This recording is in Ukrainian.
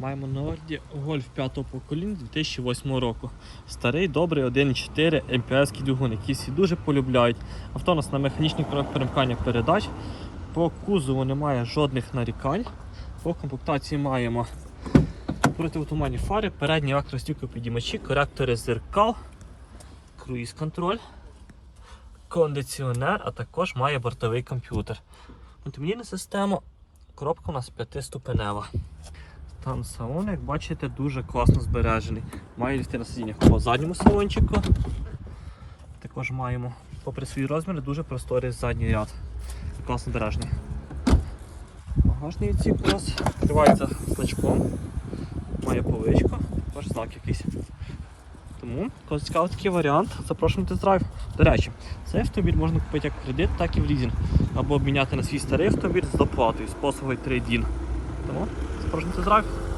Маємо на орді гольф 5-го покоління 2008 року. Старий, добрий 1.4 МПС двигун, який всі дуже полюбляють. Авто у нас на механічних перемкання передач. По кузову немає жодних нарікань. По комплектації маємо протиавтоматні фари, передні електростюкопідіймачі, коректори зеркал, круїз-контроль, кондиціонер, а також має бортовий комп'ютер. Мультимедійна система, коробка у нас п'ятиступенева. Стан салону, як бачите, дуже класно збережений. Має ліфти на сидіннях по задньому салончику. Також маємо, попри свої розміри, дуже просторий задній ряд. Класно збережений. Багажний відсік у нас відкривається значком. Має поличку, також знак якийсь. Тому, кого цікавий такий варіант, запрошуємо тест-драйв. До речі, цей автомобіль можна купити як в кредит, так і в лізинг. Або обміняти на свій старий автомобіль з доплатою, з послугою трейдін. Тому запрошуємо з тест-драйв.